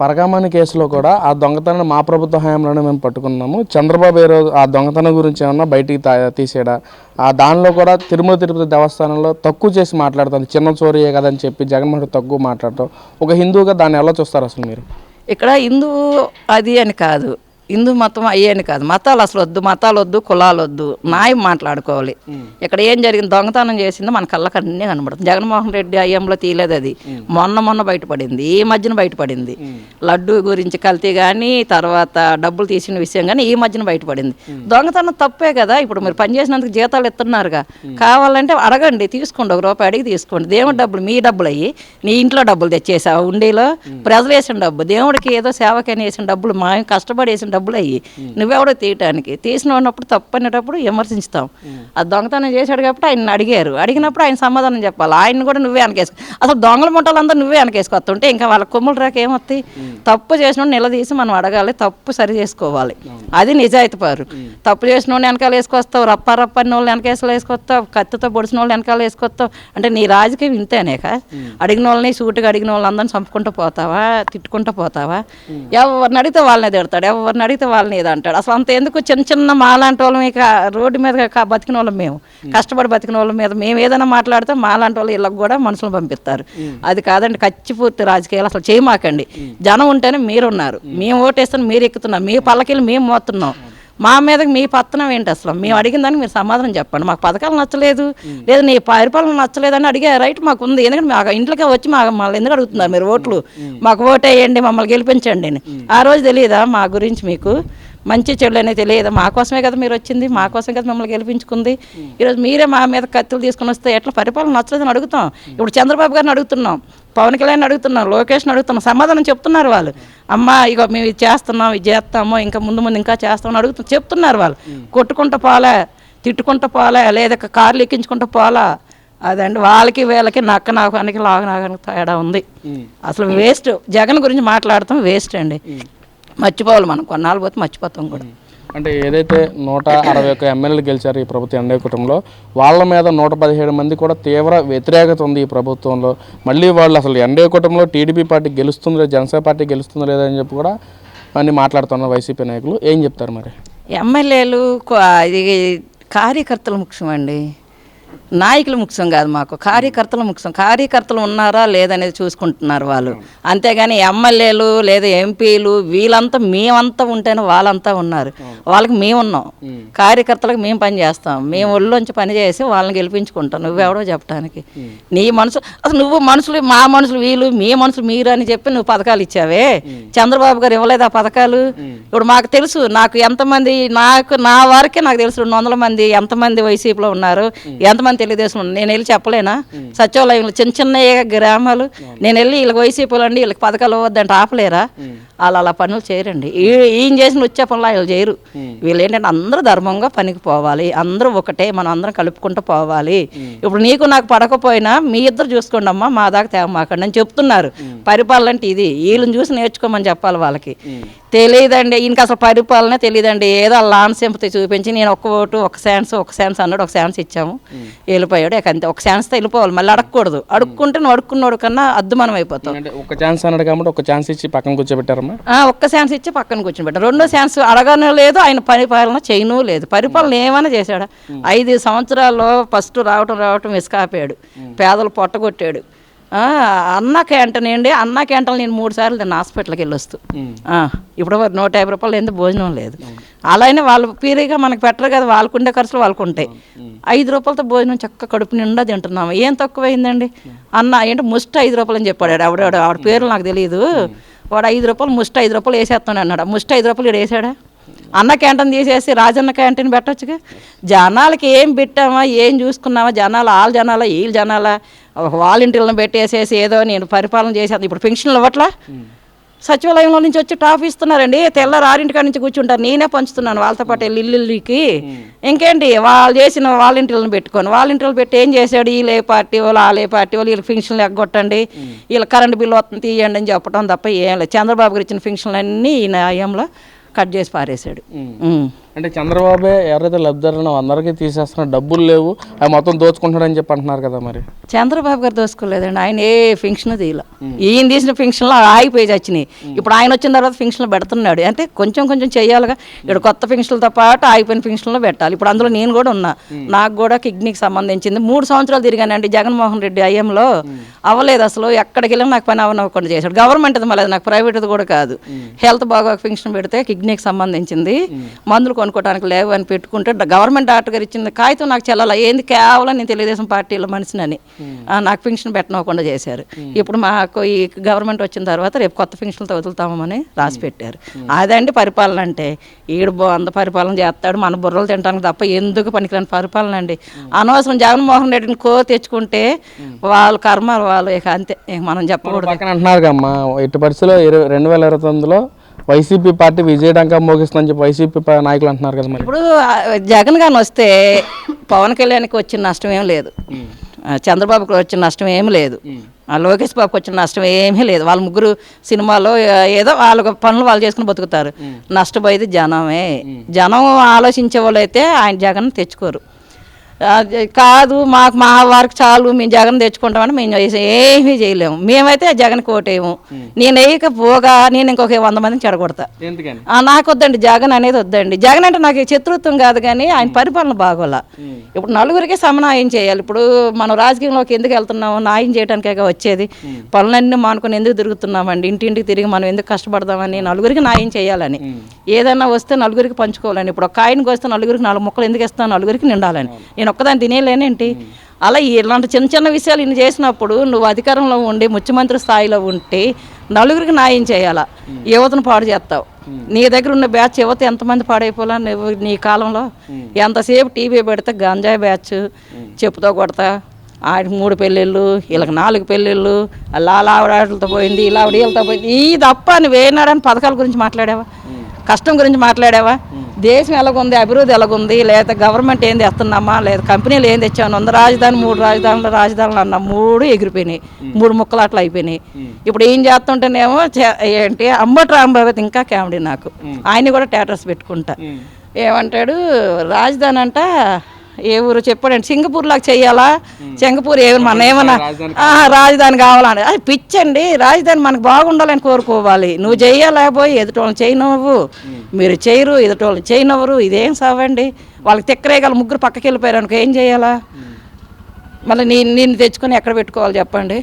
పరకామణి కేసులో కూడా ఆ దొంగతనాన్ని మా ప్రభుత్వ హయాంలోనే మేము పట్టుకున్నాము. చంద్రబాబు ఏ రోజు ఆ దొంగతనం గురించి ఏమన్నా బయటికి తీసేయడా? తీసాడా ఆ దానిలో కూడా తిరుమల తిరుపతి దేవస్థానంలో తక్కువ చేసి మాట్లాడుతుంది చిన్న చోరీయే కదని చెప్పి జగన్మోహన్ తక్కువ మాట్లాడటం. ఒక హిందువుగా దాన్ని ఎలా చూస్తారు అసలు మీరు? ఇక్కడ హిందూ అది అని కాదు. హిందూ మతం అయ్యే అని కాదు. మతాలు అసలు వద్దు మతాలు వద్దు కులాలు వద్దు. న్యాయం మాట్లాడుకోవాలి. ఇక్కడ ఏం జరిగింది? దొంగతనం చేసిందో మన కళ్ళకి అన్నీ కనబడుతుంది. జగన్మోహన్ రెడ్డి అయ్యంలో తీయలేదు అది. మొన్న మొన్న బయటపడింది. ఈ మధ్యన బయటపడింది. లడ్డు గురించి కల్తీ కానీ తర్వాత డబ్బులు తీసిన విషయం కానీ ఈ మధ్యన బయటపడింది. దొంగతనం తప్పే కదా. ఇప్పుడు మీరు పని చేసినందుకు జీతాలు ఇస్తున్నారుగా. కావాలంటే అడగండి తీసుకోండి. ఒక రూపాయి అడిగి తీసుకోండి. దేవుడి డబ్బులు మీ డబ్బులు అయ్యి నీ ఇంట్లో డబ్బులు తెచ్చేసావు ఉండేలో ప్రజలు వేసిన డబ్బు. దేవుడికి ఏదో సేవకని వేసిన డబ్బులు మా కష్టపడి వేసిన డబ్బులు అయ్యి నువ్వెవడో తీయటానికి. తీసిన ఉన్నప్పుడు తప్పు అనేటప్పుడు విమర్శించుతాం. ఆ దొంగతనం చేశాడు కాబట్టి ఆయన అడిగారు. అడిగినప్పుడు ఆయన సమాధానం చెప్పాలి. ఆయన కూడా నువ్వే వెనకేసుకో. అసలు దొంగల ముఠాలందరూ నువ్వే వెనకేసుకొస్తుంటే ఇంకా వాళ్ళ కొమ్ములు రాక ఏమొస్తాయి తప్పు చేసిన నిలదీసి మనం అడగాలి. తప్పు సరి చేసుకోవాలి. అది నిజాయితీ పారు తప్పు చేసిన వాళ్ళు వెనకాల వేసుకొస్తావు. రప్ప రప్ప అన్న వాళ్ళు వెనకేసలు వేసుకొస్తావు. కత్తితో పొడిచిన వాళ్ళు వెనకాల వేసుకొస్తావు. అంటే నీ రాజకీయం ఇంతేనేక అడిగిన వాళ్ళని సూటుగా అడిగిన వాళ్ళందరిని చంపుకుంటూ పోతావా? తిట్టుకుంటూ పోతావా? ఎవరిని అడిగితే వాళ్ళనే తిడతాడు. ఎవరిని అడిగితే వాళ్ళని ఏదో అంటాడు అసలు అంత ఎందుకు చిన్న చిన్న మాలాంటి వాళ్ళం ఇక రోడ్డు మీద బతికిన వాళ్ళం మేము. కష్టపడి బతికిన వాళ్ళ మీద మేము ఏదైనా మాట్లాడితే మాలాంటి వాళ్ళు ఇళ్ళకి కూడా మనుషులు పంపిస్తారు. అది కాదండి కచ్చిపూర్తి రాజకీయాలు అసలు చేయమాకండి. జనం ఉంటేనే మీరున్నారు. మేము. ఓటేస్తాను మీరు ఎక్కుతున్నారు. మీ పల్లకిలు మేము మోస్తున్నాం మా మీద మీ పత్తనం ఏంటి అసలు? మేము అడిగిన దానికి మీరు సమాధానం చెప్పండి. మాకు పథకాలు నచ్చలేదు. లేదు నీ పరిపాలన నచ్చలేదని అడిగే రైట్ మాకు ఉంది. ఎందుకంటే మాకు ఇంట్లోకి వచ్చి మా మమ్మల్ని ఎందుకు అడుగుతున్నారు మీరు ఓట్లు? మాకు ఓటేయండి మమ్మల్ని గెలిపించండి అని. ఆ రోజు తెలియదా మా గురించి మీకు? మంచి చెడు అనేది తెలియదు మా కోసమే కదా మీరు వచ్చింది మా కోసమే కదా మిమ్మల్ని గెలిపించుకుంది. ఈరోజు మీరే మా మీద కత్తులు తీసుకొని వస్తే ఎట్లా పరిపాలన నచ్చలేదని అడుగుతాం. ఇప్పుడు చంద్రబాబు గారిని అడుగుతున్నాం. పవన్ కళ్యాణ్ అడుగుతున్నాం లోకేష్ని అడుగుతున్నాం సమాధానం చెప్తున్నారు వాళ్ళు. అమ్మ ఇగో మేము ఇది చేస్తున్నాం ఇది చేస్తాము ఇంకా ముందు ముందు ఇంకా చేస్తామని అడుగుతున్నాం చెప్తున్నారు వాళ్ళు. కొట్టుకుంటూ పోలే తిట్టుకుంటూ పోలే లేదా కార్లు ఎక్కించుకుంటూ పోలా. అదండి వాళ్ళకి వీళ్ళకి నక్క నాకానికి లాగ నాకానికి తేడా ఉంది. అసలు వేస్ట్. జగన్ గురించి మాట్లాడతాం వేస్ట్ అండి. మర్చిపోవాలి మనం కొన్నాళ్ళు పోతే మర్చిపోతాం కూడా. అంటే ఏదైతే నూట అరవై ఒక్క ఎమ్మెల్యేలు గెలిచారు ఈ ప్రభుత్వ ఎన్డీఏ కుటుంబంలో వాళ్ళ మీద నూట పదిహేడు మంది కూడా తీవ్ర వ్యతిరేకత ఉంది ఈ ప్రభుత్వంలో. మళ్ళీ వాళ్ళు అసలు ఎన్డీఏ కుటుంబంలో టీడీపీ పార్టీ గెలుస్తుందో జనసేన పార్టీ గెలుస్తుందో లేదా అని చెప్పి కూడా అన్ని మాట్లాడుతున్నారు వైసీపీ నాయకులు. ఏం చెప్తారు మరి? ఎమ్మెల్యేలు ఇది కార్యకర్తలు ముఖ్యమండి. నాయకులు ముఖ్యం కాదు మాకు కార్యకర్తలు ముఖ్యం. కార్యకర్తలు ఉన్నారా లేదనేది చూసుకుంటున్నారు వాళ్ళు. అంతేగాని ఎమ్మెల్యేలు లేదా ఎంపీలు వీళ్ళంతా మేమంతా ఉంటేనే వాళ్ళంతా ఉన్నారు. వాళ్ళకి మేము ఉన్నాం కార్యకర్తలకు మేము పని చేస్తాం. మేము ఒళ్ళోంచి పని చేసి వాళ్ళని గెలిపించుకుంటాం. నువ్వెవడో చెప్పడానికి నీ మనసు అసలు నువ్వు మనుషులు మా మనుషులు వీళ్ళు మీ మనుషులు మీరు అని చెప్పి నువ్వు పథకాలు ఇచ్చావే. చంద్రబాబు గారు ఇవ్వలేదు ఆ పథకాలు? ఇప్పుడు మాకు తెలుసు నాకు ఎంతమంది నాకు నా వరకే నాకు తెలుసు రెండు వందల మంది ఎంతమంది వైసీపీలో ఉన్నారు. ఎంతమంది తెలుగుదేశం ఉన్నారు. నేను వెళ్ళి చెప్పలేనా? సచివాలయంలో చిన్న చిన్న గ్రామాలు. నేను వెళ్ళి వీళ్ళకి వైసీపీలో అండి వీళ్ళకి పథకాలు ఇవ్వద్దంటే ఆపలేరా? వాళ్ళు అలా పనులు చేయరండి. ఈయన చేసిన వచ్చే పనులు వీళ్ళు చేయరు. వీళ్ళు ఏంటంటే అందరూ ధర్మంగా పనికి పోవాలి. అందరూ ఒకటే మనం అందరం కలుపుకుంటూ పోవాలి. ఇప్పుడు నీకు నాకు పడకపోయినా మీ ఇద్దరు చూసుకోండి అమ్మా మా దాకా తేమాకండి అని చెప్తున్నారు. పరిపాలన అంటే ఇది. వీళ్ళని చూసి నేర్చుకోమని చెప్పాలి వాళ్ళకి. తెలియదండి. ఈయనకి అసలు పరిపాలన తెలియదండి. ఏదో లాన్ సింపతి చూపించి నేను ఒక్క ఓటు ఒక ఛాన్స్ ఒక ఛాన్స్ అన్నాడు ఒక ఛాన్స్ ఇచ్చాము. వెళ్ళిపోయాడు. అంతే ఒక ఛాన్స్తో వెళ్ళిపోవాలి. మళ్ళీ అడగకూడదు. అడుక్కుంటే నువ్వు అడుక్కున్నోడు కన్నా అద్దుమనం అయిపోతావు. అంటే ఒక ఛాన్స్ అన్నాడు కాబట్టి ఒక ఛాన్స్ ఇచ్చి పక్కన కూర్చోబెట్టారమ్మా? ఆ, ఒక్క ఛాన్స్ ఇచ్చి పక్కన కూర్చోబెట్టారు. రెండో ఛాన్స్ అడగనే లేదు ఆయన పరిపాలన చేయను లేదు. పరిపాలన ఏమైనా చేశాడా? ఐదు సంవత్సరాల్లో ఫస్ట్ రావటం రావటం ఇసుకాపాడు పేదలు పొట్టగొట్టాడు. అన్న క్యాంటీన్ ఏంటి అన్న క్యాంటీన్ నేను మూడు సార్లు నేను హాస్పిటల్కి వెళ్ళొస్తూ. ఆ, ఇప్పుడు నూట యాభై రూపాయలు ఎంత భోజనం లేదు. అలానే వాళ్ళు పీరీగా మనకు పెట్టరు కదా వాళ్ళకు ఉండే ఖర్చులు వాళ్ళకు ఉంటాయి. ఐదు రూపాయలతో భోజనం చక్క కడుపు నిండా తింటున్నాము. ఏం తక్కువైందండి? అన్న ఏంటి ముష్టి ఐదు రూపాయలు అని చెప్పాడు. ఆవిడ ఆవిడ పేరు నాకు తెలియదు వాడు ఐదు రూపాయలు ముష్టి ఐదు రూపాయలు వేసేస్తాను అన్నాడు ముష్టి ఐదు రూపాయలు వేసాడా? అన్న క్యాంటీన్ తీసేసి రాజన్న క్యాంటీన్ పెట్టొచ్చుగా. జనాలకి ఏం పెట్టామా ఏం చూసుకున్నామా జనాలు వాళ్ళ జనాలా వీళ్ళ జనాలా వాలంటీర్లను పెట్టేసేసి ఏదో నేను పరిపాలన చేసేది ఇప్పుడు పెన్షన్లు ఇవ్వట్లా? సచివాలయంలో నుంచి వచ్చి టాప్ ఇస్తున్నారండి. తెల్లారు ఆరింటికాడ నుంచి కూర్చుంటారు. నేనే పంచుతున్నాను వాళ్ళతో పాటు వెళ్ళి ఇల్లుకి. ఇంకేంటి? వాళ్ళు చేసిన వాలంటీర్లను పెట్టుకొని వాలంటీర్లు పెట్టి ఏం చేశాడు? వీళ్ళే పార్టీ వాళ్ళు వాళ్ళే పార్టీ వాళ్ళు వీళ్ళకి ఫింక్షన్లు ఎగ్గొట్టండి. వీళ్ళ కరెంట్ బిల్లు వస్తుంది తీయండి అని చెప్పడం తప్ప ఏం లేదు. చంద్రబాబు గారు ఇచ్చిన ఫింక్షన్లు అన్నీ ఈ న్యాయంలో కట్ చేసి పారేశాడు. అంటే చంద్రబాబే ఎవరైతే లబ్ధిదారులను అందరికీ తీసేస్తున్న డబ్బులు లేవు అవి మొత్తం దోచుకుంటాడని చెప్పి అంటున్నారు కదా మరి? చంద్రబాబు గారు దోసుకోలేదండి ఆయన ఏ ఫంక్షన్ తీయలే. ఈయన తీసిన ఫంక్షన్లో ఆగిపోయి వచ్చినాయి ఇప్పుడు ఆయన వచ్చిన తర్వాత ఫంక్షన్లు పెడుతున్నాడు. అంటే కొంచెం కొంచెం చేయాలిగా. ఇక్కడ కొత్త ఫంక్షన్లతో పాటు ఆగిపోయిన ఫంక్షన్లో పెట్టాలి. ఇప్పుడు అందులో నేను కూడా ఉన్నా. నాకు కూడా కిడ్నీకి సంబంధించింది. మూడు సంవత్సరాలు తిరిగానండి జగన్మోహన్ రెడ్డి అయ్యంలో అవ్వలేదు అసలు. ఎక్కడికి వెళ్ళినా నాకు పని అవనవ్వకుండా చేశాడు. గవర్నమెంట్ మళ్ళీ నాకు ప్రైవేట్ది కూడా కాదు. హెల్త్ బాగా ఫంక్షన్ పెడితే కిడ్నీకి సంబంధించింది. మందులు కొనుక్కోవడానికి లేవు అని పెట్టుకుంటే గవర్నమెంట్ డాక్టర్ గారు ఇచ్చింది కాగితం నాకు చెల్లాల ఏంది కేవలం నేను తెలుగుదేశం పార్టీలో మనిషినని. నాకు పెన్షన్ పెట్టనివ్వకుండా చేశారు. ఇప్పుడు మాకు ఈ గవర్నమెంట్ వచ్చిన తర్వాత రేపు కొత్త పెన్షన్లతో వదులుతామని రాసి పెట్టారు. అదండి పరిపాలన అంటే. ఈడు అంద పరిపాలన చేస్తాడు మన బుర్రలు తినడానికి తప్ప ఎందుకు పనికిరాని పరిపాలన అండి. అనవసరం జగన్మోహన్ రెడ్డిని కో తెచ్చుకుంటే వాళ్ళ కర్మ వాళ్ళు ఇక అంతే మనం చెప్పకూడదు. అంటున్నారు కమ్మా ఎట్టి పరిస్థితిలో ఇరవై రెండు వేల ఇరవై తొమ్మిదిలో వైసీపీ పార్టీ విజయడంకా మోగిస్తుందని చెప్పి వైసీపీ నాయకులు అంటున్నారు కదా మరి. ఇప్పుడు జగన్ గారిని వస్తే పవన్ కళ్యాణ్కి వచ్చిన నష్టం ఏం లేదు. చంద్రబాబుకి వచ్చిన నష్టం ఏమీ లేదు. ఆ లోకేష్ బాబుకి వచ్చిన నష్టం ఏమీ లేదు. వాళ్ళ ముగ్గురు సినిమాలో ఏదో వాళ్ళ పనులు వాళ్ళు చేసుకుని బతుకుతారు. నష్టపోయేది జనమే. జనం ఆలోచించే వాళ్ళు అయితే ఆయన జగన్ తెచ్చుకోరు. కాదు మాకు మా వారికి చాలు మేము జగన్ తెచ్చుకుంటామని మేము ఏమీ చేయలేము. మేమైతే జగన్కి ఓటేయము నేను వేయకపోగా నేను ఇంకొక వంద మందిని చెడగొడతా. నాకు వద్దండి జగన్ అనేది వద్దండి. జగన్ అంటే నాకు శత్రుత్వం కాదు కానీ ఆయన పరిపాలన బాగోలా. ఇప్పుడు నలుగురికి సమన్వయం చేయాలి. ఇప్పుడు మనం రాజకీయంలోకి ఎందుకు వెళ్తున్నాము న్యాయం చేయడానికే వచ్చేది. పనులన్నీ మానుకొని ఎందుకు తిరుగుతున్నామండి? ఇంటింటికి తిరిగి మనం ఎందుకు కష్టపడదామని నలుగురికి న్యాయం చేయాలని. ఏదైనా వస్తే నలుగురికి పంచుకోవాలని. ఇప్పుడు ఒక కాయనికి వస్తే నలుగురికి నాలుగు ముక్కలు ఎందుకు ఇస్తాను నలుగురికి నిండాలని. నేను ఒక్కదాన్ని తినేలేనేంటి అలా ఇలాంటి చిన్న చిన్న విషయాలు ఇన్ని చేసినప్పుడు నువ్వు అధికారంలో ఉండి ముఖ్యమంత్రి స్థాయిలో ఉంటే నలుగురికి న్యాయం చేయాలా? యువతను పాడు చేస్తావు. నీ దగ్గర ఉన్న బ్యాచ్ యువత ఎంతమంది పాడైపోలా? నువ్వు నీ కాలంలో ఎంతసేపు టీవీ పెడితే గంజాయి బ్యాచ్ చెప్పుతో కొడతా? ఆడికి మూడు పెళ్ళిళ్ళు వీళ్ళకి నాలుగు పెళ్ళిళ్ళు అలా ఆవిడతో పోయింది ఇలా ఆవిడ వీళ్ళతో పోయింది. ఈ తప్ప నువ్వేనాడని పథకాల గురించి మాట్లాడావా? కష్టం గురించి మాట్లాడావా? దేశం ఎలాగుంది? అభివృద్ధి ఎలాగుంది? లేదా గవర్నమెంట్ ఏం తెస్తున్నామా లేదా కంపెనీలు ఏం తెచ్చాను వంద రాజధాని మూడు రాజధానులు రాజధానులు అన్న మూడు ఎగిరిపోయినాయి. మూడు ముక్కలు అట్లా అయిపోయినాయి. ఇప్పుడు ఏం చేస్తుంటేనేమో చే- ఏంటి? అంబటి రాంబాబు ఇంకా కామెడీ నాకు. ఆయన కూడా టేటర్స్ పెట్టుకుంటా. ఏమంటాడు? రాజధాని అంట ఏ ఊరు చెప్పాడండి. సింగపూర్ లాగా చెయ్యాలా సింగపూర్ ఏ మన ఏమన్నా రాజధాని కావాలని అది పిచ్చండి. రాజధాని మనకు బాగుండాలని కోరుకోవాలి. నువ్వు చెయ్యలేకపోయి ఎదుటోళ్ళని చేయనవ్వు మీరు చేయరు ఎదుటోళ్ళని చేయనవ్వరు ఇదేం సావండి? వాళ్ళకి తిక్కరేగల ముగ్గురు పక్కకి వెళ్ళిపోయారు అనుకో ఏం చేయాలా? మళ్ళీ నేను నిన్ను తెచ్చుకొని ఎక్కడ పెట్టుకోవాలి చెప్పండి?